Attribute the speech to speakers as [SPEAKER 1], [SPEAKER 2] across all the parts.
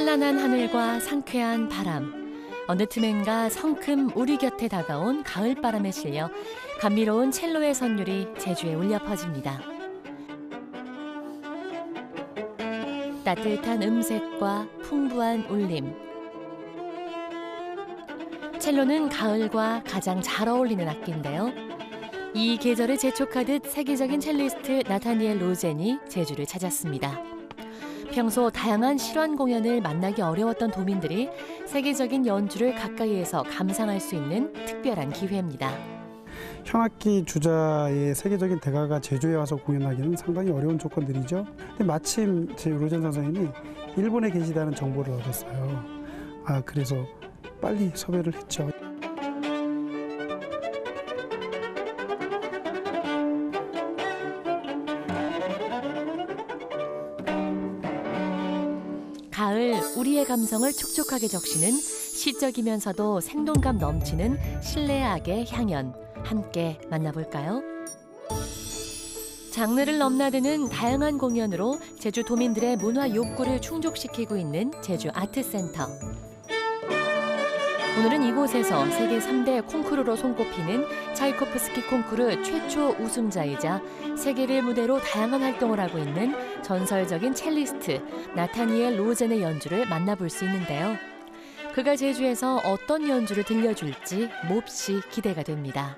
[SPEAKER 1] 찬란한 하늘과 상쾌한 바람. 어느 틈엔가 성큼 우리 곁에 다가온 가을 바람에 실려 감미로운 첼로의 선율이 제주에 울려 퍼집니다. 따뜻한 음색과 풍부한 울림. 첼로는 가을과 가장 잘 어울리는 악기인데요. 이 계절에 재촉하듯 세계적인 첼리스트 나타니엘 로젠이 제주를 찾았습니다. 평소 다양한 실환 공연을 만나기 어려웠던 도민들이 세계적인 연주를 가까이에서 감상할 수 있는 특별한 기회입니다.
[SPEAKER 2] 현악기 주자의 세계적인 대가가 제주에 와서 공연하기는 상당히 어려운 조건들이죠. 근데 마침 제 로젠 선생님이 일본에 계시다는 정보를 얻었어요. 아 그래서 빨리 섭외를 했죠.
[SPEAKER 1] 감성을 촉촉하게 적시는 시적이면서도 생동감 넘치는 실내 악의 향연 함께 만나볼까요? 장르를 넘나드는 다양한 공연으로 제주 도민들의 문화 욕구를 충족시키고 있는 제주 아트센터. 오늘은 이곳에서 세계 3대 콩쿠르로 손꼽히는 차이코프스키 콩쿠르 최초 우승자이자 세계를 무대로 다양한 활동을 하고 있는 전설적인 첼리스트 나타니엘 로젠의 연주를 만나볼 수 있는데요. 그가 제주에서 어떤 연주를 들려줄지 몹시 기대가 됩니다.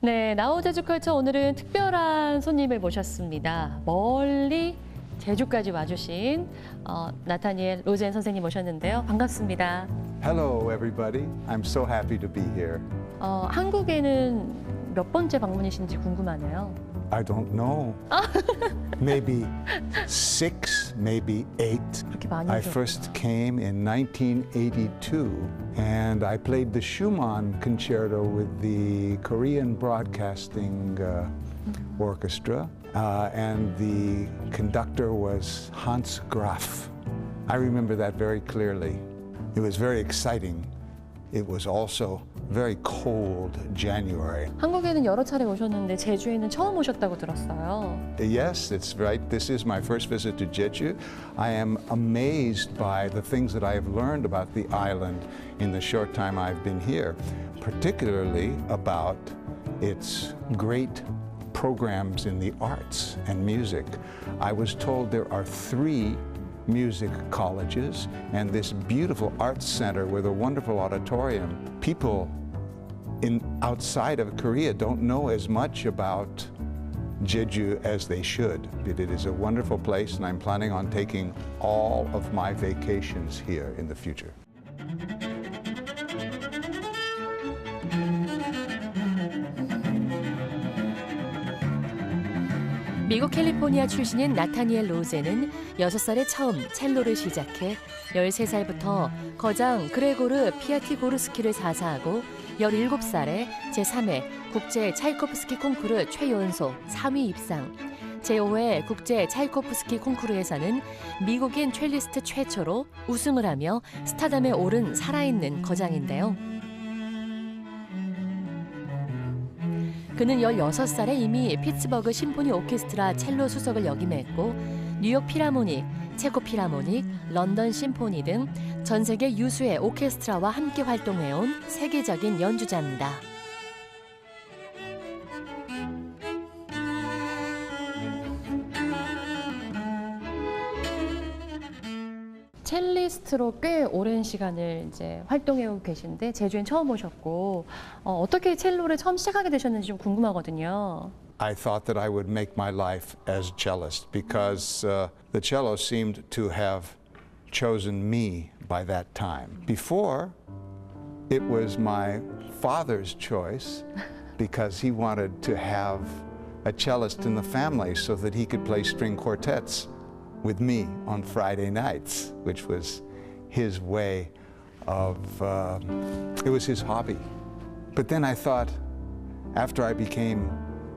[SPEAKER 1] 네, 나우 제주컬처 오늘은 특별한 손님을 모셨습니다. 멀리 제주까지 와주신 어, 나타니엘 로젠 선생님 모셨는데요. 반갑습니다.
[SPEAKER 3] Hello, everybody. I'm so happy to be here.
[SPEAKER 1] 어, 한국에는 몇 번째 방문이신지 궁금하네요.
[SPEAKER 3] I don't know. maybe six, maybe eight.
[SPEAKER 1] 그렇게 많이
[SPEAKER 3] I first came in 1982 and I played the Schumann concerto with the Korean Broadcasting uh, Orchestra, uh, and the conductor was Hans Graf. I remember that very clearly. It was very exciting. It was also very cold January.
[SPEAKER 1] 한국에는 여러 차례 오셨는데 제주에는 처음 오셨다고 들었어요.
[SPEAKER 3] Yes, it's right. This is my first visit to Jeju. I am amazed by the things that I have learned about the island in the short time I've been here, particularly about its great programs in the arts and music. I was told there are three music colleges and this beautiful arts center with a wonderful auditorium. People in outside of Korea don't know as much about Jeju as they should. But it is a wonderful place, and I'm planning on taking all of my vacations here in the future.
[SPEAKER 1] 캘리포니아 출신인 나타니엘 로제는 6살에 처음 첼로를 시작해 13살부터 거장 그레고르 피아티고르스키를 사사하고 17살에 제3회 국제 차이코프스키 콩쿠르 최연소 3위 입상. 제5회 국제 차이코프스키 콩쿠르에서는 미국인 첼리스트 최초로 우승을 하며 스타덤에 오른 살아있는 거장인데요. 그는 16살에 이미 피츠버그 심포니 오케스트라 첼로 수석을 역임했고 뉴욕 피라모닉, 체코 피라모닉, 런던 심포니 등 전 세계 유수의 오케스트라와 함께 활동해온 세계적인 연주자입니다. 첼리스트로 꽤 오랜 시간을 이제 활동해오고 계신데 제주엔 처음 오셨고 어, 어떻게 첼로를 처음 시작하게 되셨는지 좀 궁금하거든요.
[SPEAKER 3] I thought that I would make my life as a cellist because uh, the cello seemed to have chosen me by that time. Before, it was my father's choice because he wanted to have a cellist in the family so that he could play string quartets with me on Friday nights, which was his way of, uh, it was his hobby. But then I thought, after I became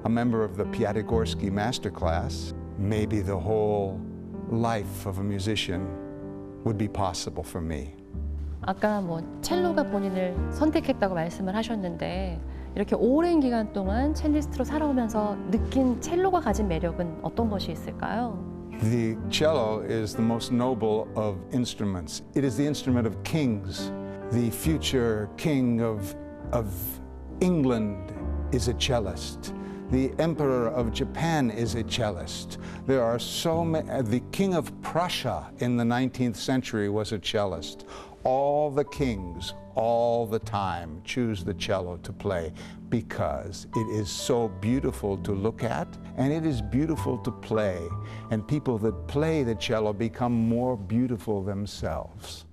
[SPEAKER 3] a member of the Piatigorsky master class, maybe the whole life of a musician would be possible for me.
[SPEAKER 1] 아까 뭐 첼로가 본인을 선택했다고 말씀을 하셨는데 이렇게 오랜 기간 동안 첼리스트로 살아오면서 느낀 첼로가 가진 매력은 어떤 것이 있을까요?
[SPEAKER 3] The cello is the most noble of instruments. It is the instrument of kings. The future king of, of England is a cellist. The emperor of Japan is a cellist. There are so many. The king of Prussia in the 19th century was a cellist. All the kings, all the time, choose the cello to play because it is so beautiful to look at and it is beautiful to play. And people that play the cello become more beautiful themselves.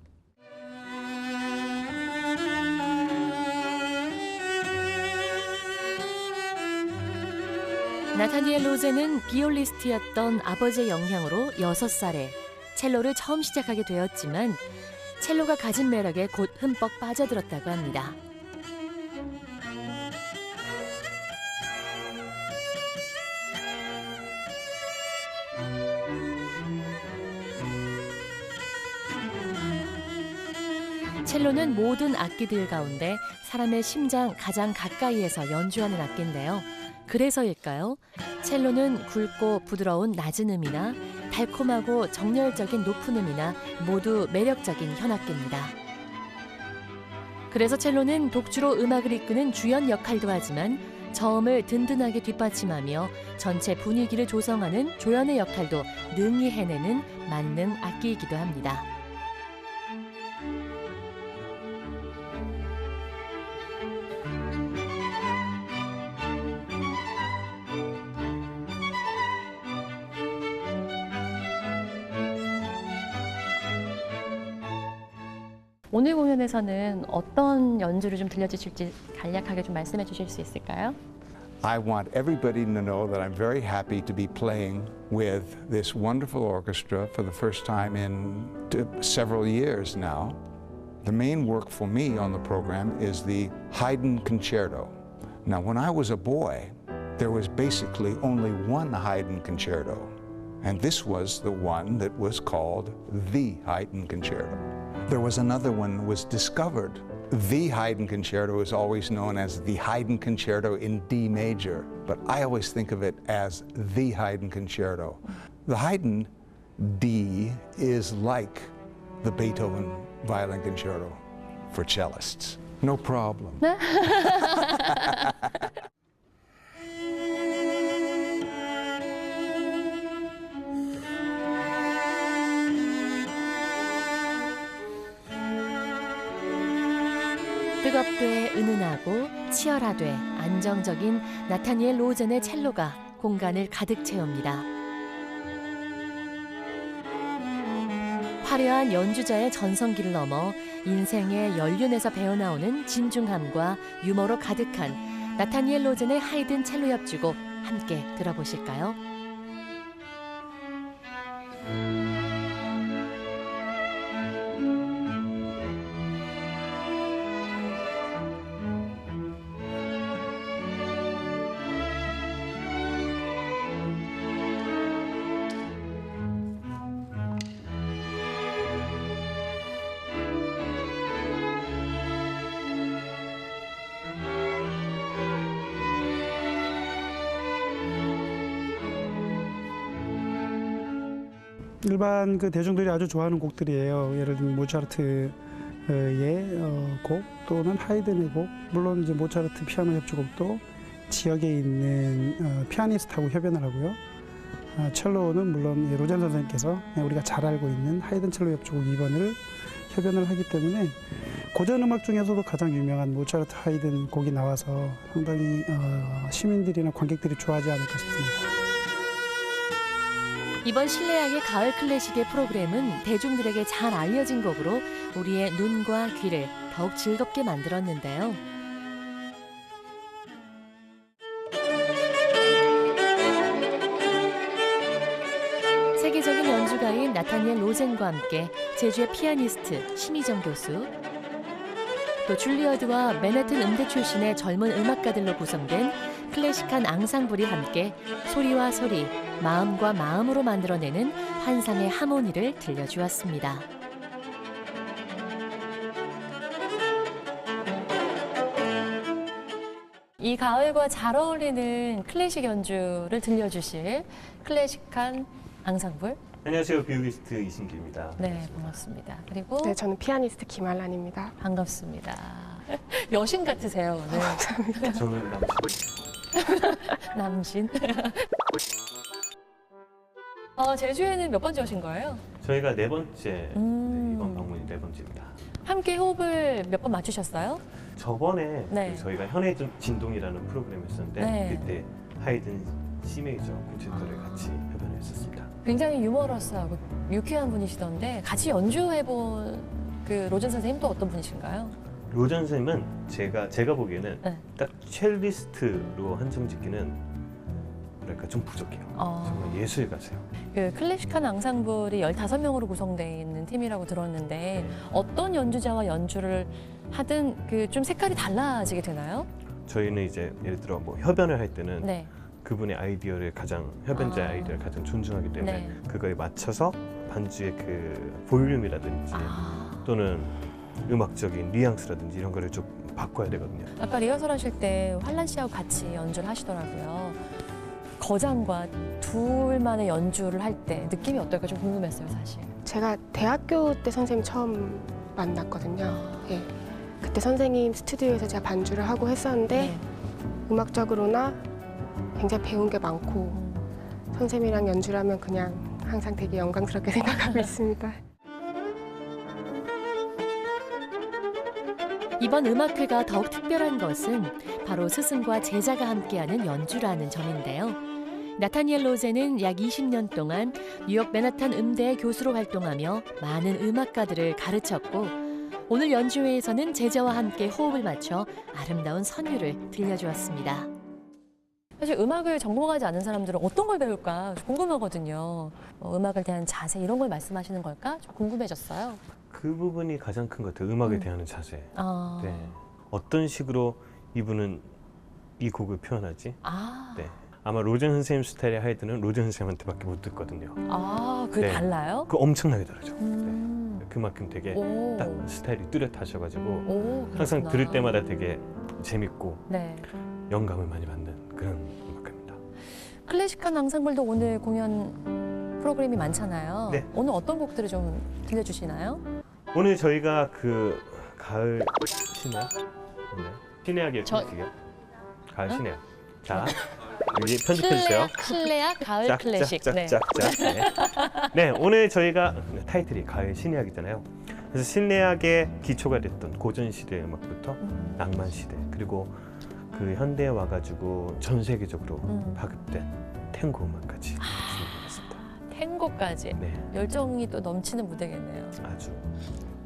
[SPEAKER 1] 나타니엘 로제는 비올리스트였던 아버지의 영향으로 6살에 첼로를 처음 시작하게 되었지만 첼로가 가진 매력에 곧 흠뻑 빠져들었다고 합니다. 첼로는 모든 악기들 가운데 사람의 심장 가장 가까이에서 연주하는 악기인데요. 그래서일까요? 첼로는 굵고 부드러운 낮은 음이나 달콤하고 정열적인 높은 음이나 모두 매력적인 현악기입니다. 그래서 첼로는 독주로 음악을 이끄는 주연 역할도 하지만 저음을 든든하게 뒷받침하며 전체 분위기를 조성하는 조연의 역할도 능히 해내는 만능 악기이기도 합니다. 오늘 공연에서는 어떤 연주를 좀 들려주실지 간략하게 좀 말씀해 주실 수 있을까요?
[SPEAKER 3] I want everybody to know that I'm very happy to be playing with this wonderful orchestra for the first time in t- several years now. The main work for me on the program is the Haydn Concerto. Now, when I was a boy, there was basically only one Haydn Concerto, and this was the one that was called the Haydn Concerto. There was another one was discovered. The Haydn Concerto is always known as the Haydn Concerto in D major, but I always think of it as the Haydn Concerto. The Haydn D is like the Beethoven Violin Concerto for cellists. No problem.
[SPEAKER 1] 은은하고 치열하되 안정적인 나타니엘 로젠의 첼로가 공간을 가득 채웁니다. 화려한 연주자의 전성기를 넘어 인생의 연륜에서 배어나오는 진중함과 유머로 가득한 나타니엘 로젠의 하이든 첼로 협주곡 함께 들어보실까요?
[SPEAKER 2] 일반 그 대중들이 아주 좋아하는 곡들이에요. 예를 들면 모차르트의 어, 곡 또는 하이든의 곡, 물론 이제 모차르트 피아노 협주곡도 지역에 있는 어, 피아니스트하고 협연을 하고요. 아, 첼로는 물론 예, 로젠 선생님께서 우리가 잘 알고 있는 하이든 첼로 협주곡 2번을 협연을 하기 때문에 고전 음악 중에서도 가장 유명한 모차르트 하이든 곡이 나와서 상당히 어, 시민들이나 관객들이 좋아하지 않을까 싶습니다.
[SPEAKER 1] 이번 실내악의 가을 클래식의 프로그램은 대중들에게 잘 알려진 곡으로 우리의 눈과 귀를 더욱 즐겁게 만들었는데요. 세계적인 연주가인 나타니엘 로젠과 함께 제주의 피아니스트 심희정 교수, 또 줄리어드와 맨해튼 음대 출신의 젊은 음악가들로 구성된 클래식한 앙상블이 함께 소리와 소리, 마음과 마음으로 만들어내는 환상의 하모니를 들려주었습니다. 이 가을과 잘 어울리는 클래식 연주를 들려주실 클래식한 앙상블.
[SPEAKER 4] 안녕하세요. 비오기스트 이신기입니다.
[SPEAKER 1] 네, 반갑습니다. 그리고
[SPEAKER 5] 네, 저는 피아니스트 김알란입니다.
[SPEAKER 1] 반갑습니다. 여신 같으세요, 오늘.
[SPEAKER 4] 저는 남친.
[SPEAKER 1] 남신. 어, 제주에는 몇 번째 오신 거예요?
[SPEAKER 4] 저희가 네 번째
[SPEAKER 1] 음.
[SPEAKER 4] 네, 이번 방문이 네 번째입니다.
[SPEAKER 1] 함께 호흡을 몇 번 맞추셨어요?
[SPEAKER 4] 저번에
[SPEAKER 1] 네.
[SPEAKER 4] 그 저희가 현의 진- 진동이라는 프로그램을 했었는데
[SPEAKER 1] 네.
[SPEAKER 4] 그때 하이든 C 메이저 콘체르토를
[SPEAKER 1] 아.
[SPEAKER 4] 같이 협연을 했었습니다.
[SPEAKER 1] 굉장히 유머러스하고 유쾌한 분이시던데 같이 연주해본 그 로젠 선생님 또 어떤 분이신가요?
[SPEAKER 4] 로전 선생님은 제가 제가 보기에는
[SPEAKER 1] 네.
[SPEAKER 4] 딱 첼리스트로 한정 짓기는 뭐랄까 좀 부족해요.
[SPEAKER 1] 어.
[SPEAKER 4] 정말 예술가세요.
[SPEAKER 1] 그 클래식한 앙상블이 15명으로 구성되어 있는 팀이라고 들었는데
[SPEAKER 4] 네.
[SPEAKER 1] 어떤 연주자와 연주를 하든 그 좀 색깔이 달라지게 되나요?
[SPEAKER 4] 저희는 이제 예를 들어 뭐 협연을 할 때는
[SPEAKER 1] 네.
[SPEAKER 4] 그분의 아이디어를 가장 협연자의
[SPEAKER 1] 아.
[SPEAKER 4] 아이디어를 가장 존중하기 때문에
[SPEAKER 1] 네.
[SPEAKER 4] 그거에 맞춰서 반주의 그 볼륨이라든지
[SPEAKER 1] 아.
[SPEAKER 4] 또는 음악적인 뉘앙스라든지 이런 거를 좀 바꿔야 되거든요.
[SPEAKER 1] 아까 리허설 하실 때 환란 씨하고 같이 연주를 하시더라고요. 거장과 둘만의 연주를 할 때 느낌이 어떨까 좀 궁금했어요, 사실.
[SPEAKER 5] 제가 대학교 때 선생님 처음 만났거든요. 예. 그때 선생님 스튜디오에서 제가 반주를 하고 했었는데
[SPEAKER 1] 네.
[SPEAKER 5] 음악적으로나 굉장히 배운 게 많고
[SPEAKER 1] 음.
[SPEAKER 5] 선생님이랑 연주를 하면 그냥 항상 되게 영광스럽게 생각하고 있습니다.
[SPEAKER 1] 이번 음악회가 더욱 특별한 것은 바로 스승과 제자가 함께하는 연주라는 점인데요. 나타니엘 로제는 약 20년 동안 뉴욕 맨하탄 음대의 교수로 활동하며 많은 음악가들을 가르쳤고 오늘 연주회에서는 제자와 함께 호흡을 맞춰 아름다운 선율을 들려주었습니다. 사실 음악을 전공하지 않은 사람들은 어떤 걸 배울까 궁금하거든요. 어, 음악을 대한 자세 이런 걸 말씀하시는 걸까 좀 궁금해졌어요.
[SPEAKER 4] 그 부분이 가장 큰 것 같아요. 음악에
[SPEAKER 1] 음.
[SPEAKER 4] 대한 자세.
[SPEAKER 1] 아,
[SPEAKER 4] 네. 어떤 식으로 이분은 이 곡을 표현하지?
[SPEAKER 1] 아,
[SPEAKER 4] 네. 아마 로젠 선생님 스타일의 하이드는 로젠 선생님한테밖에 못 듣거든요.
[SPEAKER 1] 아, 그게
[SPEAKER 4] 네.
[SPEAKER 1] 달라요?
[SPEAKER 4] 그 엄청나게 다르죠.
[SPEAKER 1] 음.
[SPEAKER 4] 네. 그만큼 되게
[SPEAKER 1] 오.
[SPEAKER 4] 딱 스타일이 뚜렷하셔가지고
[SPEAKER 1] 오,
[SPEAKER 4] 항상
[SPEAKER 1] 그렇구나.
[SPEAKER 4] 들을 때마다 되게 재밌고
[SPEAKER 1] 네.
[SPEAKER 4] 영감을 많이 받는 그런 음악가입니다.
[SPEAKER 1] 클래식한 앙상블도 오늘 공연 프로그램이 많잖아요.
[SPEAKER 4] 네.
[SPEAKER 1] 오늘 어떤 곡들을 좀 들려주시나요?
[SPEAKER 4] 오늘 저희가 그 가을 신야 네. 신야계
[SPEAKER 1] 저-.
[SPEAKER 4] 가을
[SPEAKER 1] 응?
[SPEAKER 4] 신야. 자 여기 편집해 주세요.
[SPEAKER 1] 실내악, 실내악 가을 클래식. 네.
[SPEAKER 4] 짝짝짝짝짝. 네. 네, 오늘 저희가 타이틀이 가을 신예악이잖아요. 그래서 신예악의 기초가 됐던 고전 시대 음악부터
[SPEAKER 1] 음.
[SPEAKER 4] 낭만 시대 그리고 그 현대에 와가지고 전 세계적으로
[SPEAKER 1] 음.
[SPEAKER 4] 파급된 탱고 음악까지 준비했습니다.
[SPEAKER 1] 탱고까지
[SPEAKER 4] 네,
[SPEAKER 1] 열정이 또 넘치는 무대겠네요.
[SPEAKER 4] 아주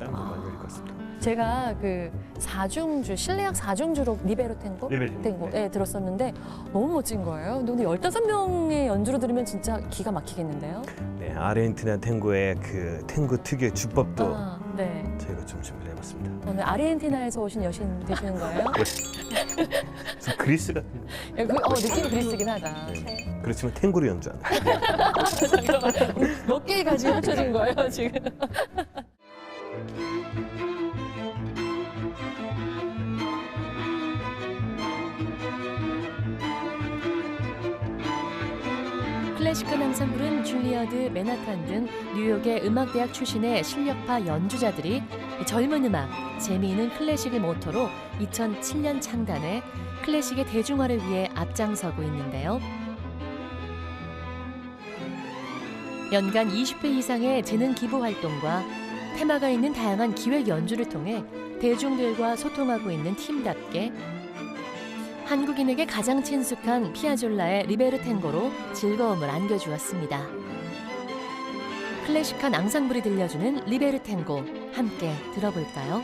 [SPEAKER 1] 아.
[SPEAKER 4] 많이 흘릴 것 같습니다.
[SPEAKER 1] 제가 그 사중주 실내악 사중주로 리베로 탱고
[SPEAKER 4] 리베로 탱고, 네.
[SPEAKER 1] 네, 들었었는데 너무 멋진 거예요. 근데 오늘 15명의 연주로 들으면 진짜 기가 막히겠는데요.
[SPEAKER 4] 네, 아르헨티나 탱고의 그 탱고 특유의 주법도
[SPEAKER 1] 아, 네.
[SPEAKER 4] 저희가 좀 준비해봤습니다.
[SPEAKER 1] 오늘 아르헨티나에서 오신 여신 되시는 거예요?
[SPEAKER 4] 좀 그리스 같은
[SPEAKER 1] 예, 그, 어, 느낌이 그리스긴 하다.
[SPEAKER 4] 네. 그렇지만 탱고를 연주하는
[SPEAKER 1] 몇 개의 가지 합쳐진 거예요, 지금? 클래식한 앙상블은 줄리어드, 맨하탄 등 뉴욕의 음악대학 출신의 실력파 연주자들이 젊은 음악, 재미있는 클래식을 모토로 2007년 창단해 클래식의 대중화를 위해 앞장서고 있는데요. 연간 20회 이상의 재능 기부 활동과 테마가 있는 다양한 기획 연주를 통해 대중들과 소통하고 있는 팀답게 한국인에게 가장 친숙한 피아졸라의 리베르 탱고로 즐거움을 안겨주었습니다. 클래식한 앙상블이 들려주는 리베르 탱고 함께 들어볼까요?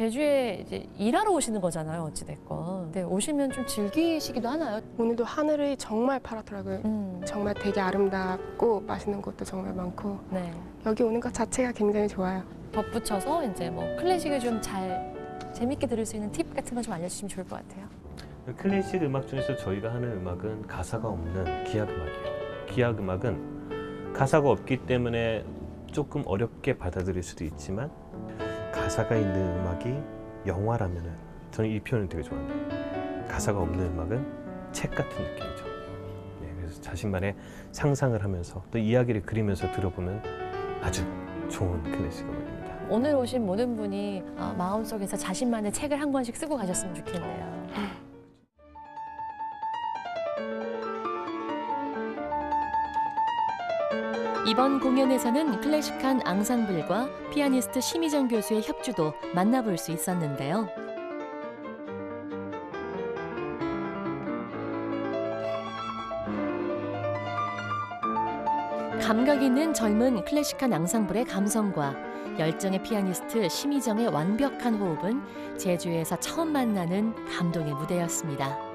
[SPEAKER 1] 제주에 이제 일하러 오시는 거잖아요, 어찌됐건. 네, 오시면 좀 즐기시기도 하나요?
[SPEAKER 5] 오늘도 하늘이 정말 파랗더라고요.
[SPEAKER 1] 음,
[SPEAKER 5] 정말 되게 아름답고 맛있는 곳도 정말 많고
[SPEAKER 1] 네.
[SPEAKER 5] 여기 오는 것 자체가 굉장히 좋아요.
[SPEAKER 1] 덧붙여서 이제 뭐 클래식을 좀 잘 재밌게 들을 수 있는 팁 같은 거 좀 알려주시면 좋을 것 같아요.
[SPEAKER 4] 클래식 음악 중에서 저희가 하는 음악은 가사가 없는 기악 음악이에요. 기악 음악은 가사가 없기 때문에 조금 어렵게 받아들일 수도 있지만 가사가 있는 음악이 영화라면은 저는 이 표현을 되게 좋아합니다. 가사가 없는 음악은 책 같은 느낌이죠. 네, 그래서 자신만의 상상을 하면서 또 이야기를 그리면서 들어보면 아주 좋은 클래식 음악입니다.
[SPEAKER 1] 오늘 오신 모든 분이 아, 마음속에서 자신만의 책을 한 권씩 쓰고 가셨으면 좋겠네요. 이번 공연에서는 클래식한 앙상블과 피아니스트 심희정 교수의 협주도 만나볼 수 있었는데요. 감각 있는 젊은 클래식한 앙상블의 감성과 열정의 피아니스트 심희정의 완벽한 호흡은 제주에서 처음 만나는 감동의 무대였습니다.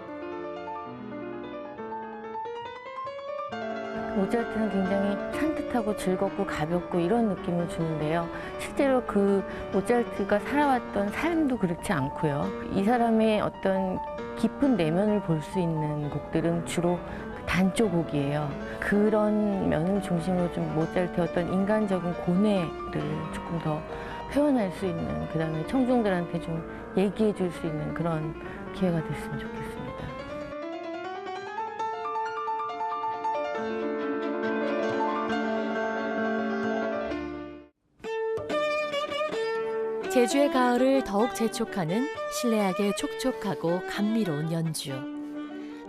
[SPEAKER 6] 모차르트는 굉장히 산뜻하고 즐겁고 가볍고 이런 느낌을 주는데요. 실제로 그 모차르트가 살아왔던 삶도 그렇지 않고요. 이 사람의 어떤 깊은 내면을 볼 수 있는 곡들은 주로 단조 곡이에요. 그런 면을 중심으로 좀 모차르트의 어떤 인간적인 고뇌를 조금 더 표현할 수 있는 그다음에 청중들한테 좀 얘기해 줄 수 있는 그런 기회가 됐으면 좋겠습니
[SPEAKER 1] 제주의 가을을 더욱 재촉하는 신뢰하게 촉촉하고 감미로운 연주.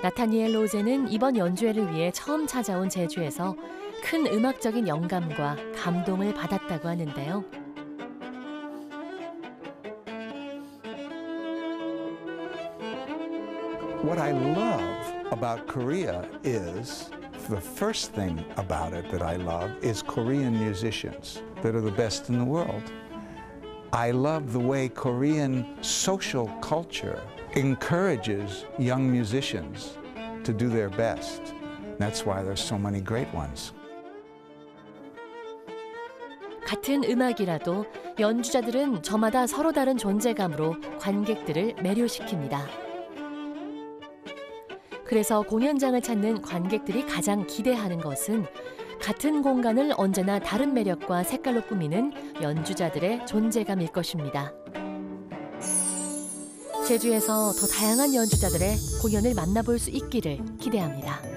[SPEAKER 1] 나타니엘 로제는 이번 연주회를 위해 처음 찾아온 제주에서 큰 음악적인 영감과 감동을 받았다고 하는데요.
[SPEAKER 3] I love the way Korean social culture encourages young musicians to do their best. That's why there's so many great ones.
[SPEAKER 1] 같은 음악이라도 연주자들은 저마다 서로 다른 존재감으로 관객들을 매료시킵니다. 그래서 공연장을 찾는 관객들이 가장 기대하는 것은 같은 공간을 언제나 다른 매력과 색깔로 꾸미는 연주자들의 존재감일 것입니다. 제주에서 더 다양한 연주자들의 공연을 만나볼 수 있기를 기대합니다.